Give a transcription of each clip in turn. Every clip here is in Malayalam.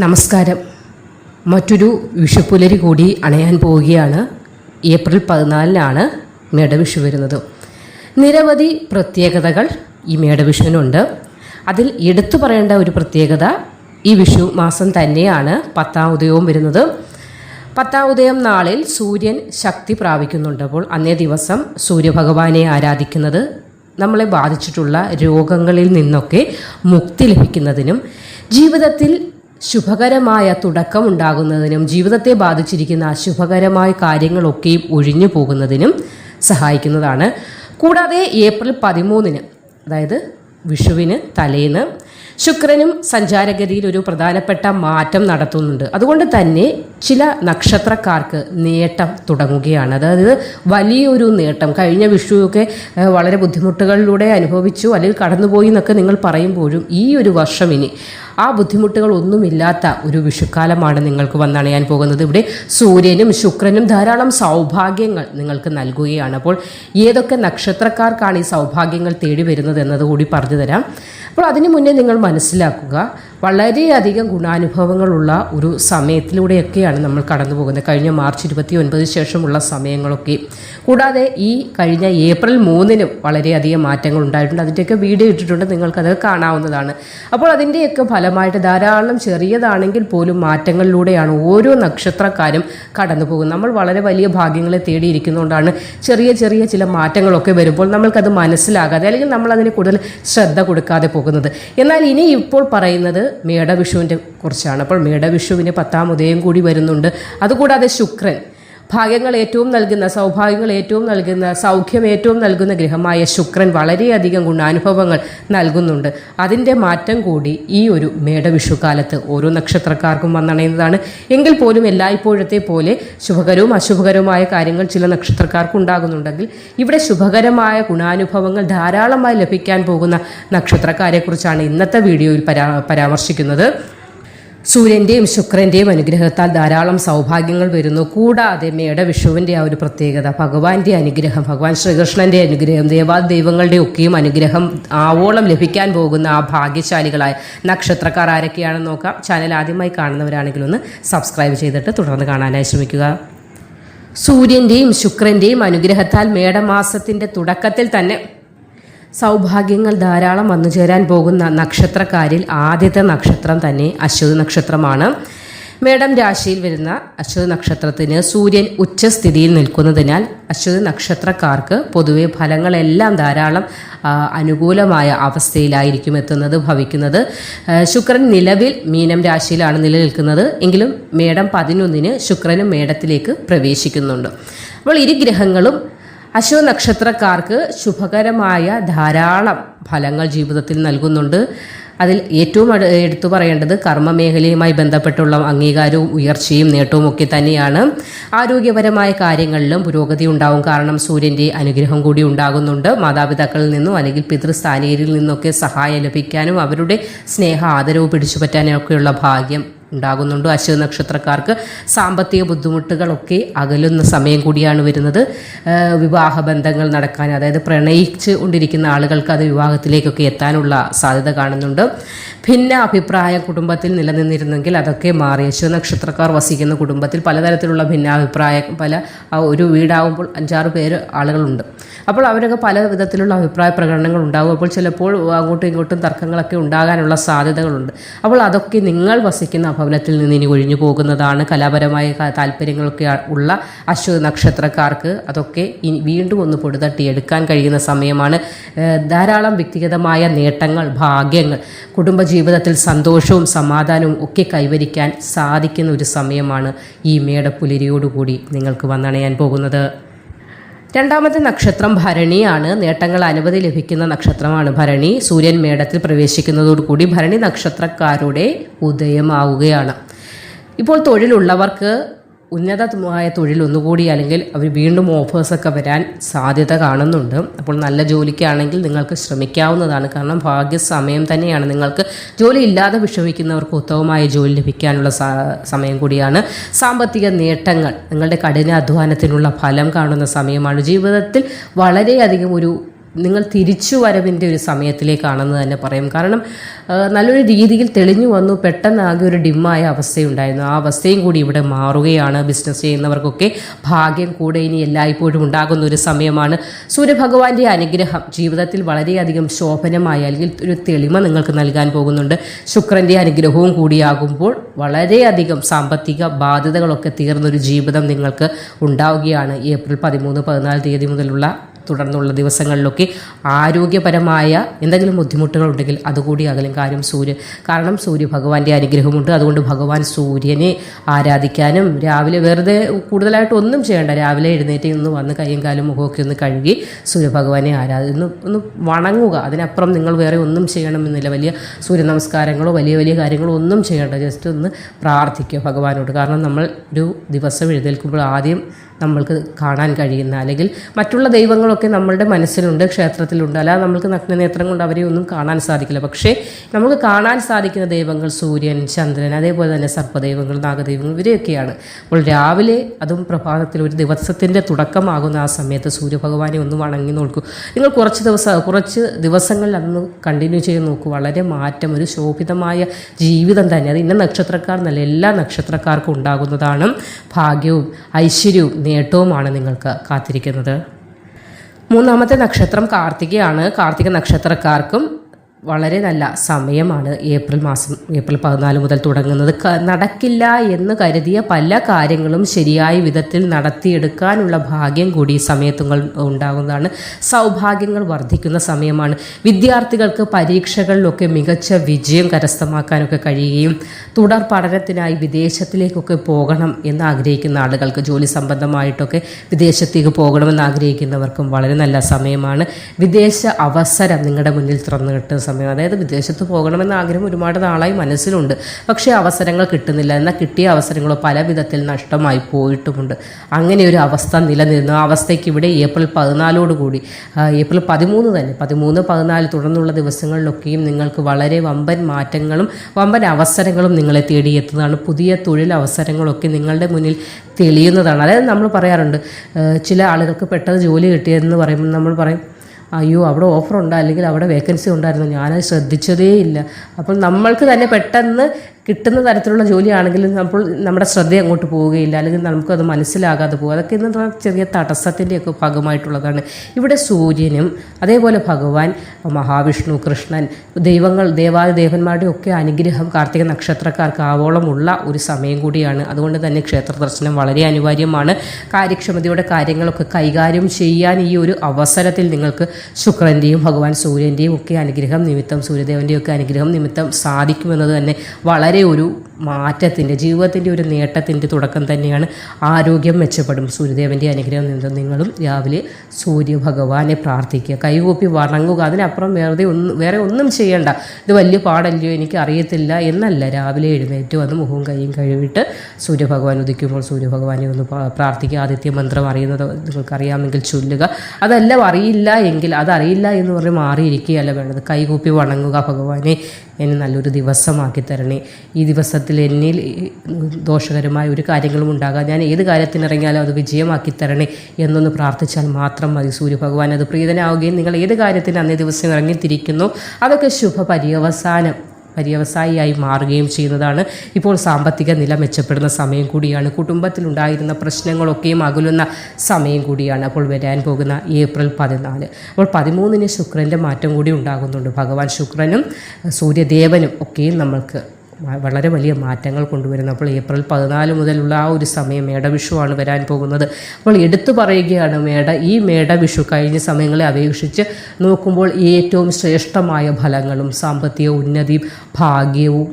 നമസ്കാരം. മറ്റൊരു വിഷുപ്പുലരി കൂടി അണയാൻ പോവുകയാണ്. ഏപ്രിൽ പതിനാലിനാണ് മേടവിഷു വരുന്നത്. നിരവധി പ്രത്യേകതകൾ ഈ മേടവിഷുവിനുണ്ട്. അതിൽ എടുത്തു പറയേണ്ട ഒരു പ്രത്യേകത ഈ വിഷു മാസം തന്നെയാണ് പത്താം ഉദയവും വരുന്നത്. പത്താം ഉദയം നാളിൽ സൂര്യൻ ശക്തി പ്രാപിക്കുന്നുണ്ട്. അപ്പോൾ അന്നേ ദിവസം സൂര്യഭഗവാനെ ആരാധിക്കുന്നത് നമ്മളെ ബാധിച്ചിട്ടുള്ള രോഗങ്ങളിൽ നിന്നൊക്കെ മുക്തി ലഭിക്കുന്നതിനും ജീവിതത്തിൽ ശുഭകരമായ തുടക്കം ഉണ്ടാകുന്നതിനും ജീവിതത്തെ ബാധിച്ചിരിക്കുന്ന അശുഭകരമായ കാര്യങ്ങളൊക്കെയും ഒഴിഞ്ഞു പോകുന്നതിനും സഹായിക്കുന്നതാണ്. കൂടാതെ ഏപ്രിൽ പതിമൂന്നിന് അതായത് വിഷുവിന് തലേന്ന് ശുക്രനും സഞ്ചാരഗതിയിൽ ഒരു പ്രധാനപ്പെട്ട മാറ്റം നടത്തുന്നുണ്ട്. അതുകൊണ്ട് തന്നെ ചില നക്ഷത്രക്കാർക്ക് നേട്ടം തുടങ്ങുകയാണ്. അതായത് വലിയൊരു നേട്ടം. കഴിഞ്ഞ വിഷുവൊക്കെ വളരെ ബുദ്ധിമുട്ടുകളിലൂടെ അനുഭവിച്ചു അല്ലെങ്കിൽ കടന്നുപോയി എന്നൊക്കെ നിങ്ങൾ പറയുമ്പോഴും ഈ ഒരു വർഷം ഇനി ആ ബുദ്ധിമുട്ടുകൾ ഒന്നുമില്ലാത്ത ഒരു വിഷുക്കാലമാണ് നിങ്ങൾക്ക് വന്നണയാൻ പോകുന്നത്. ഇവിടെ സൂര്യനും ശുക്രനും ധാരാളം സൗഭാഗ്യങ്ങൾ നിങ്ങൾക്ക് നൽകുകയാണ്. അപ്പോൾ ഏതൊക്കെ നക്ഷത്രക്കാർക്കാണ് ഈ സൗഭാഗ്യങ്ങൾ തേടി വരുന്നത് എന്നതുകൂടി പറഞ്ഞു തരാം. അപ്പോൾ അതിനു മുന്നേ നിങ്ങൾ മനസ്സിലാക്കുക വളരെയധികം ഗുണാനുഭവങ്ങളുള്ള ഒരു സമയത്തിലൂടെയൊക്കെയാണ് നമ്മൾ കടന്നു പോകുന്നത് കഴിഞ്ഞ മാർച്ച് ഇരുപത്തി ഒൻപതിന് ശേഷമുള്ള സമയങ്ങളൊക്കെ. കൂടാതെ ഈ കഴിഞ്ഞ ഏപ്രിൽ മൂന്നിനും വളരെയധികം മാറ്റങ്ങൾ ഉണ്ടായിട്ടുണ്ട്. അതിന്റെയൊക്കെ വീഡിയോ ഇട്ടിട്ടുണ്ട്. നിങ്ങൾക്കത് കാണാവുന്നതാണ്. അപ്പോൾ അതിന്റെയൊക്കെ ഫലമായിട്ട് ധാരാളം ചെറിയതാണെങ്കിൽ പോലും മാറ്റങ്ങളിലൂടെയാണ് ഓരോ നക്ഷത്രക്കാരും കടന്നു പോകുന്നത് നമ്മൾ വളരെ വലിയ ഭാഗ്യങ്ങളെ തേടിയിരിക്കുന്നതുകൊണ്ടാണ് ചെറിയ ചെറിയ ചില മാറ്റങ്ങളൊക്കെ വരുമ്പോൾ നമ്മൾക്കത് മനസ്സിലാകാതെ അല്ലെങ്കിൽ നമ്മൾ അതിന് കൂടുതൽ ശ്രദ്ധ കൊടുക്കാതെ പോകുന്നത്. എന്നാൽ ഇനി ഇപ്പോൾ പറയുന്നത് മേടവിഷുവിന്റെ കുറിച്ചാണ്. അപ്പോൾ മേടവിഷുവിന് പത്താം ഉദയം കൂടി വരുന്നുണ്ട്. അതുകൂടാതെ ശുക്രൻ ഭാഗ്യങ്ങൾ ഏറ്റവും നൽകുന്ന സൗഭാഗ്യങ്ങൾ ഏറ്റവും നൽകുന്ന സൗഖ്യം ഏറ്റവും നൽകുന്ന ഗ്രഹമായ ശുക്രൻ വളരെയധികം ഗുണാനുഭവങ്ങൾ നൽകുന്നുണ്ട്. അതിന്റെ മാറ്റം കൂടി ഈ ഒരു മേടവിഷുക്കാലത്ത് ഓരോ നക്ഷത്രക്കാർക്കും വന്നണയുന്നതാണ്. എങ്കിൽ പോലും എല്ലായ്പ്പോഴത്തെ പോലെ ശുഭകരവും അശുഭകരവുമായ കാര്യങ്ങൾ ചില നക്ഷത്രക്കാർക്ക് ഉണ്ടാകുന്നുണ്ടെങ്കിൽ ഇവിടെ ശുഭകരമായ ഗുണാനുഭവങ്ങൾ ധാരാളമായി ലഭിക്കാൻ പോകുന്ന നക്ഷത്രക്കാരെക്കുറിച്ചാണ് ഇന്നത്തെ വീഡിയോയിൽ പരാ പരാമർശിക്കുന്നത്. സൂര്യന്റെയും ശുക്രന്റെയും അനുഗ്രഹത്താൽ ധാരാളം സൗഭാഗ്യങ്ങൾ വരുന്നു. കൂടാതെ മേടവിഷുവിന്റെ ആ ഒരു പ്രത്യേകത ഭഗവാന്റെ അനുഗ്രഹം ഭഗവാൻ ശ്രീകൃഷ്ണന്റെ അനുഗ്രഹം ദേവാദൈവങ്ങളുടെ ഒക്കെയും അനുഗ്രഹം ആവോളം ലഭിക്കാൻ പോകുന്ന ആ ഭാഗ്യശാലികളായ നക്ഷത്രക്കാർ ആരൊക്കെയാണെന്ന് നോക്കാം. ചാനൽ ആദ്യമായി കാണുന്നവരാണെങ്കിൽ ഒന്ന് സബ്സ്ക്രൈബ് ചെയ്തിട്ട് തുടർന്ന് കാണാനായി ശ്രമിക്കുക. സൂര്യന്റെയും ശുക്രന്റെയും അനുഗ്രഹത്താൽ മേടമാസത്തിന്റെ തുടക്കത്തിൽ തന്നെ സൗഭാഗ്യങ്ങൾ ധാരാളം വന്നു ചേരാൻ പോകുന്ന നക്ഷത്രക്കാരിൽ ആദ്യത്തെ നക്ഷത്രം തന്നെ അശ്വതി നക്ഷത്രമാണ്. മേഡം രാശിയിൽ വരുന്ന അശ്വതി നക്ഷത്രത്തിന് സൂര്യൻ ഉച്ചസ്ഥിതിയിൽ നിൽക്കുന്നതിനാൽ അശ്വതി നക്ഷത്രക്കാർക്ക് പൊതുവെ ഫലങ്ങളെല്ലാം ധാരാളം അനുകൂലമായ അവസ്ഥയിലായിരിക്കും എത്തുന്നത് ഭവിക്കുന്നത്. ശുക്രൻ നിലവിൽ മീനം രാശിയിലാണ് നിലനിൽക്കുന്നത്. എങ്കിലും മേടം പതിനൊന്നിന് ശുക്രനും മേടത്തിലേക്ക് പ്രവേശിക്കുന്നുണ്ട്. അപ്പോൾ ഇരു ഗ്രഹങ്ങളും അശ്വ നക്ഷത്രക്കാർക്ക് ശുഭകരമായ ധാരാളം ഫലങ്ങൾ ജീവിതത്തിൽ നൽകുന്നുണ്ട്. അതിൽ ഏറ്റവും എടുത്തു പറയേണ്ടത് കർമ്മമേഖലയുമായി ബന്ധപ്പെട്ടുള്ള അംഗീകാരവും ഉയർച്ചയും നേട്ടവും ഒക്കെ തന്നെയാണ്. ആരോഗ്യപരമായ കാര്യങ്ങളിലും പുരോഗതി ഉണ്ടാവും. കാരണം സൂര്യന്റെ അനുഗ്രഹം കൂടി ഉണ്ടാകുന്നുണ്ട്. മാതാപിതാക്കളിൽ നിന്നും അല്ലെങ്കിൽ പിതൃസ്ഥാനീയരിൽ നിന്നൊക്കെ സഹായം ലഭിക്കാനും അവരുടെ സ്നേഹ ആദരവ് പിടിച്ചുപറ്റാനും ഒക്കെയുള്ള ഭാഗ്യം ഉണ്ടാകുന്നുണ്ട്? അശ്വ നക്ഷത്രക്കാർക്ക് സാമ്പത്തിക ബുദ്ധിമുട്ടുകളൊക്കെ അകലുന്ന സമയം കൂടിയാണ് വരുന്നത്. വിവാഹ ബന്ധങ്ങൾ നടക്കാൻ അതായത് പ്രണയിച്ച് കൊണ്ടിരിക്കുന്ന ആളുകൾക്ക് അത് വിവാഹത്തിലേക്കൊക്കെ എത്താനുള്ള സാധ്യത കാണുന്നുണ്ട്. ഭിന്ന അഭിപ്രായ കുടുംബത്തിൽ നിലനിന്നിരുന്നെങ്കിൽ അതൊക്കെ മാറി. അശ്വ നക്ഷത്രക്കാർ വസിക്കുന്ന കുടുംബത്തിൽ പലതരത്തിലുള്ള ഭിന്നാഭിപ്രായം പല ഒരു വീടാകുമ്പോൾ അഞ്ചാറ് പേര് ആളുകളുണ്ട്. അപ്പോൾ അവരൊക്കെ പല വിധത്തിലുള്ള അഭിപ്രായ പ്രകടനങ്ങൾ ഉണ്ടാകും. അപ്പോൾ ചിലപ്പോൾ അങ്ങോട്ടും ഇങ്ങോട്ടും തർക്കങ്ങളൊക്കെ ഉണ്ടാകാനുള്ള സാധ്യതകളുണ്ട്. അപ്പോൾ അതൊക്കെ നിങ്ങൾ വസിക്കുന്ന ഭവനത്തിൽ നിന്ന് ഇനി ഒഴിഞ്ഞു പോകുന്നതാണ് കലാപരമായ താല്പര്യങ്ങളൊക്കെ ഉള്ള അശ്വ നക്ഷത്രക്കാർക്ക്. അതൊക്കെ ഇനി വീണ്ടും ഒന്ന് പൊടുതട്ടിയെടുക്കാൻ കഴിയുന്ന സമയമാണ്. ധാരാളം വ്യക്തിഗതമായ നേട്ടങ്ങൾ ഭാഗ്യങ്ങൾ കുടുംബജീവിതത്തിൽ സന്തോഷവും സമാധാനവും ഒക്കെ കൈവരിക്കാൻ സാധിക്കുന്ന ഒരു സമയമാണ് ഈ മേടപ്പുലരിയോടുകൂടി നിങ്ങൾക്ക് വന്നണയാൻ പോകുന്നത്. രണ്ടാമത്തെ നക്ഷത്രം ഭരണിയാണ്. നേട്ടങ്ങൾ അനവധി ലഭിക്കുന്ന നക്ഷത്രമാണ് ഭരണി. സൂര്യൻ മേടത്തിൽ പ്രവേശിക്കുന്നതോടുകൂടി ഭരണി നക്ഷത്രക്കാരുടെ ഉദയമാവുകയാണ്. ഇപ്പോൾ തൊഴിലുള്ളവർക്ക് ഉന്നതമായ തൊഴിൽ ഒന്നുകൂടി അല്ലെങ്കിൽ അവർ വീണ്ടും ഓഫേഴ്സൊക്കെ വരാൻ സാധ്യത കാണുന്നുണ്ട്. അപ്പോൾ നല്ല ജോലിക്കാണെങ്കിൽ നിങ്ങൾക്ക് ശ്രമിക്കാവുന്നതാണ്. കാരണം ഭാഗ്യ സമയം തന്നെയാണ്. നിങ്ങൾക്ക് ജോലി ഇല്ലാതെ വിഷമിക്കുന്നവർക്ക് ഉത്തമമായ ജോലി ലഭിക്കാനുള്ള സമയം കൂടിയാണ്. സാമ്പത്തിക നേട്ടങ്ങൾ. നിങ്ങളുടെ കഠിനാധ്വാനത്തിനുള്ള ഫലം കാണുന്ന സമയമാണ്. ജീവിതത്തിൽ വളരെയധികം ഒരു നിങ്ങൾ തിരിച്ചു വരവിന്റെ ഒരു സമയത്തിലേക്കാണെന്ന് തന്നെ പറയും. കാരണം നല്ലൊരു രീതിയിൽ തെളിഞ്ഞു വന്നു. പെട്ടെന്ന് ആകെ ഒരു ഡിമ്മായ അവസ്ഥയുണ്ടായിരുന്നു. ആ അവസ്ഥയും കൂടി ഇവിടെ മാറുകയാണ്. ബിസിനസ് ചെയ്യുന്നവർക്കൊക്കെ ഭാഗ്യം കൂടെ ഇനി എല്ലായ്പ്പോഴും ഉണ്ടാകുന്ന ഒരു സമയമാണ്. സൂര്യഭഗവാന്റെ അനുഗ്രഹം ജീവിതത്തിൽ വളരെയധികം ശോഭനമായ അല്ലെങ്കിൽ ഒരു തെളിമ നിങ്ങൾക്ക് നൽകാൻ പോകുന്നുണ്ട്. ശുക്രന്റെ അനുഗ്രഹവും കൂടിയാകുമ്പോൾ വളരെയധികം സാമ്പത്തിക ബാധ്യതകളൊക്കെ തീർന്നൊരു ജീവിതം നിങ്ങൾക്ക് ഉണ്ടാവുകയാണ് ഏപ്രിൽ പതിമൂന്ന് പതിനാല് തീയതി മുതലുള്ള തുടർന്നുള്ള ദിവസങ്ങളിലൊക്കെ ആരോഗ്യപരമായ എന്തെങ്കിലും ബുദ്ധിമുട്ടുകൾ ഉണ്ടെങ്കിൽ അതുകൂടി അകലും. കാര്യം സൂര്യ കാരണം സൂര്യ ഭഗവാന്റെ അനുഗ്രഹമുണ്ട്. അതുകൊണ്ട് ഭഗവാൻ സൂര്യനെ ആരാധിക്കാനും രാവിലെ വെറുതെ കൂടുതലായിട്ട് ഒന്നും ചെയ്യേണ്ട രാവിലെ എഴുന്നേറ്റ് ഒന്ന് വന്ന് കൈയും കാലും മുഖമൊക്കെ ഒന്ന് കഴുകി സൂര്യഭഗവാനെ ആരാധി ഒന്ന് ഒന്ന് വണങ്ങുക. അതിനപ്പുറം നിങ്ങൾ വേറെ ഒന്നും ചെയ്യണമെന്നില്ല. വലിയ സൂര്യ നമസ്കാരങ്ങളോ വലിയ വലിയ കാര്യങ്ങളോ ഒന്നും ചെയ്യേണ്ട. ജസ്റ്റ് ഒന്ന് പ്രാർത്ഥിക്കുക ഭഗവാനോട്. കാരണം നമ്മൾ ഒരു ദിവസം എഴുന്നേൽക്കുമ്പോൾ ആദ്യം നമ്മൾക്ക് കാണാൻ കഴിയുന്ന അല്ലെങ്കിൽ മറ്റുള്ള ദൈവങ്ങളൊക്കെ നമ്മളുടെ മനസ്സിലുണ്ട് ക്ഷേത്രത്തിലുണ്ട്. അല്ലാതെ നമ്മൾക്ക് നഗ്നനേത്രം കൊണ്ട് അവരെ ഒന്നും കാണാൻ സാധിക്കില്ല. പക്ഷേ നമുക്ക് കാണാൻ സാധിക്കുന്ന ദൈവങ്ങൾ സൂര്യൻ ചന്ദ്രൻ അതേപോലെ തന്നെ സർപ്പദൈവങ്ങൾ നാഗദൈവങ്ങൾ ഇവരെയൊക്കെയാണ്. അപ്പോൾ രാവിലെ അതും പ്രഭാതത്തിൽ ഒരു ദിവസത്തിന്റെ തുടക്കമാകുന്ന ആ സമയത്ത് സൂര്യഭഗവാനെ ഒന്ന് വണങ്ങി നോക്കൂ. നിങ്ങൾ കുറച്ച് ദിവസം കുറച്ച് ദിവസങ്ങളിൽ അന്ന് കണ്ടിന്യൂ ചെയ്ത് നോക്കൂ. വളരെ മാറ്റം ഒരു ശോഭിതമായ ജീവിതം തന്നെ. അത് ഇന്ന നക്ഷത്രക്കാർ എന്നല്ല എല്ലാ നക്ഷത്രക്കാർക്കും ഉണ്ടാകുന്നതാണ് ഭാഗ്യവും ഐശ്വര്യവും നേട്ടവുമാണ് നിങ്ങൾക്ക് കാത്തിരിക്കുന്നത്. മൂന്നാമത്തെ നക്ഷത്രം കാർത്തികയാണ്. കാർത്തിക നക്ഷത്രക്കാർക്കും വളരെ നല്ല സമയമാണ് ഏപ്രിൽ മാസം ഏപ്രിൽ പതിനാല് മുതൽ തുടങ്ങുന്നത്. നടക്കില്ല എന്ന് കരുതിയ പല കാര്യങ്ങളും ശരിയായ വിധത്തിൽ നടത്തിയെടുക്കാനുള്ള ഭാഗ്യം കൂടി ഈ സമയത്തുകൾ ഉണ്ടാകുന്നതാണ് സൗഭാഗ്യങ്ങൾ വർദ്ധിക്കുന്ന സമയമാണ്. വിദ്യാർത്ഥികൾക്ക് പരീക്ഷകളിലൊക്കെ മികച്ച വിജയം കരസ്ഥമാക്കാനൊക്കെ കഴിയുകയും തുടർ പഠനത്തിനായി വിദേശത്തിലേക്കൊക്കെ പോകണം എന്ന് ആഗ്രഹിക്കുന്ന ആളുകൾക്ക് ജോലി സംബന്ധമായിട്ടൊക്കെ വിദേശത്തേക്ക് പോകണമെന്ന് ആഗ്രഹിക്കുന്നവർക്കും വളരെ നല്ല സമയമാണ്. വിദേശ അവസരം നിങ്ങളുടെ മുന്നിൽ തുറന്നു കിട്ടുന്ന സമയം. അതായത് വിദേശത്ത് പോകണമെന്ന ആഗ്രഹം ഒരുപാട് നാളായി മനസ്സിലുണ്ട്. പക്ഷേ അവസരങ്ങൾ കിട്ടുന്നില്ല. എന്നാൽ കിട്ടിയ അവസരങ്ങൾ പല വിധത്തിൽ നഷ്ടമായി പോയിട്ടുമുണ്ട്. അങ്ങനെ ഒരു അവസ്ഥ നിലനിന്നു ആ അവസ്ഥയ്ക്ക് ഇവിടെ ഏപ്രിൽ പതിനാലോടുകൂടി കൂടി ഏപ്രിൽ പതിമൂന്ന് തന്നെ. പതിമൂന്ന് പതിനാല് തുടർന്നുള്ള ദിവസങ്ങളിലൊക്കെയും നിങ്ങൾക്ക് വളരെ വമ്പൻ മാറ്റങ്ങളും വമ്പൻ അവസരങ്ങളും നിങ്ങളെ തേടിയെത്തുന്നതാണ്. പുതിയ തൊഴിൽ അവസരങ്ങളൊക്കെ നിങ്ങളുടെ മുന്നിൽ തെളിയുന്നതാണ്. അതായത് നമ്മൾ പറയാറുണ്ട് ചില ആളുകൾക്ക് പെട്ടെന്ന് ജോലി കിട്ടിയതെന്ന് പറയുമ്പോൾ നമ്മൾ പറയും അയ്യോ അവിടെ ഓഫർ ഉണ്ടോ അല്ലെങ്കിൽ അവിടെ വേക്കൻസി ഉണ്ടായിരുന്നു. ഞാനത് ശ്രദ്ധിച്ചതേ ഇല്ല അപ്പോൾ നമ്മൾക്ക് തന്നെ പെട്ടെന്ന് കിട്ടുന്ന തരത്തിലുള്ള ജോലിയാണെങ്കിലും നമ്മൾ നമ്മുടെ ശ്രദ്ധ അങ്ങോട്ട് പോവുകയില്ല. അല്ലെങ്കിൽ നമുക്കത് മനസ്സിലാകാതെ പോകും. അതൊക്കെ പറഞ്ഞാൽ ചെറിയ തടസ്സത്തിന്റെയൊക്കെ ഭാഗമായിട്ടുള്ളതാണ്. ഇവിടെ സൂര്യനും അതേപോലെ ഭഗവാൻ മഹാവിഷ്ണു കൃഷ്ണൻ ദൈവങ്ങൾ ദേവാദിദേവന്മാരുടെ ഒക്കെ അനുഗ്രഹം കാർത്തിക നക്ഷത്രക്കാർക്ക് ആവോളമുള്ള ഒരു സമയം കൂടിയാണ്. അതുകൊണ്ട് തന്നെ ക്ഷേത്ര ദർശനം വളരെ അനിവാര്യമാണ്. കാര്യക്ഷമതയുടെ കാര്യങ്ങളൊക്കെ കൈകാര്യം ചെയ്യാൻ ഈ ഒരു അവസരത്തിൽ നിങ്ങൾക്ക് ശുക്രന്റെയും ഭഗവാൻ സൂര്യന്റെയും ഒക്കെ അനുഗ്രഹം നിമിത്തം സൂര്യദേവന്റെയും ഒക്കെ അനുഗ്രഹം നിമിത്തം സാധിക്കുമെന്നത് തന്നെ വളരെ ഒരു മാറ്റത്തിന്റെ ജീവിതത്തിന്റെ ഒരു നേട്ടത്തിന്റെ തുടക്കം തന്നെയാണ് ആരോഗ്യം മെച്ചപ്പെടും. സൂര്യദേവന്റെ അനുഗ്രഹം നിന്ന് നിങ്ങളും രാവിലെ സൂര്യഭഗവാനെ പ്രാർത്ഥിക്കുക. കൈകൂപ്പി വണങ്ങുക. അതിനപ്പുറം വെറുതെ ഒന്നും വേറെ ഒന്നും ചെയ്യേണ്ട. ഇത് വലിയ പാടല്ലയോ എനിക്ക് അറിയത്തില്ല എന്നല്ല. രാവിലെ എഴുന്നേറ്റ് വന്ന് മുഖവും കൈയും കഴുകിയിട്ട് സൂര്യഭഗവാൻ ഉദിക്കുമ്പോൾ സൂര്യഭഗവാനെ ഒന്ന് പ്രാർത്ഥിക്കുക. ആദിത്യ മന്ത്രം അറിയുന്നത് നിങ്ങൾക്കറിയാമെങ്കിൽ ചൊല്ലുക. അതെല്ലാം അറിയില്ല എങ്കിൽ അതറിയില്ല എന്ന് പറഞ്ഞ് മാറിയിരിക്കുകയല്ല വേണ്ടത്. കൈകൂപ്പി വണങ്ങുക ഭഗവാനെ. എന്നെ നല്ലൊരു ദിവസമാക്കി തരണേ. ഈ ദിവസത്തിൽ എന്നിൽ ഈ ദോഷകരമായ ഒരു കാര്യങ്ങളും ഉണ്ടാകാം ഞാൻ ഏത് കാര്യത്തിനിറങ്ങിയാലും അത് വിജയമാക്കി തരണേ എന്നൊന്ന് പ്രാർത്ഥിച്ചാൽ മാത്രം മതി സൂര്യഭഗവാൻ അത് പ്രീതനാവുകയും നിങ്ങൾ ഏത് കാര്യത്തിന് അന്നേ ദിവസം ഇറങ്ങിത്തിരിക്കുന്നു അതൊക്കെ ശുഭ പര്യവസാനം പര്യവസായിയായി മാറുകയും ചെയ്യുന്നതാണ്. ഇപ്പോൾ സാമ്പത്തിക നില മെച്ചപ്പെടുന്ന സമയം കൂടിയാണ്. കുടുംബത്തിലുണ്ടായിരുന്ന പ്രശ്നങ്ങളൊക്കെയും അകലുന്ന സമയം കൂടിയാണ് അപ്പോൾ വരാൻ പോകുന്ന ഏപ്രിൽ പതിനാല്. അപ്പോൾ പതിമൂന്നിന് ശുക്രന്റെ മാറ്റം കൂടി ഉണ്ടാകുന്നുണ്ട്. ഭഗവാൻ ശുക്രനും സൂര്യദേവനും ഒക്കെയും നമ്മൾക്ക് വളരെ വലിയ മാറ്റങ്ങൾ കൊണ്ടുവരുന്നത് അപ്പോൾ ഏപ്രിൽ പതിനാല് മുതലുള്ള ആ ഒരു സമയം മേടവിഷുവാണ് വരാൻ പോകുന്നത്. അപ്പോൾ എടുത്തു പറയുകയാണ് മേട ഈ മേടവിഷു കഴിഞ്ഞ സമയങ്ങളെ അപേക്ഷിച്ച് നോക്കുമ്പോൾ ഏറ്റവും ശ്രേഷ്ഠമായ ഫലങ്ങളും സാമ്പത്തിക ഉന്നതിയും ഭാഗ്യവും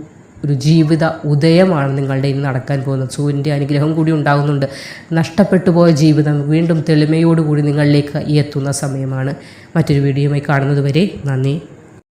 ഒരു ജീവിത ഉദയമാണ് നിങ്ങളുടെ ഇന്ന് നടക്കാൻ പോകുന്നത്. സൂര്യന്റെ അനുഗ്രഹം കൂടി ഉണ്ടാകുന്നുണ്ട് നഷ്ടപ്പെട്ടു പോയ ജീവിതം വീണ്ടും തെളിമയോടുകൂടി നിങ്ങളിലേക്ക് എത്തുന്ന സമയമാണ്. മറ്റൊരു വീഡിയോയുമായി കാണുന്നതുവരെ നന്ദി.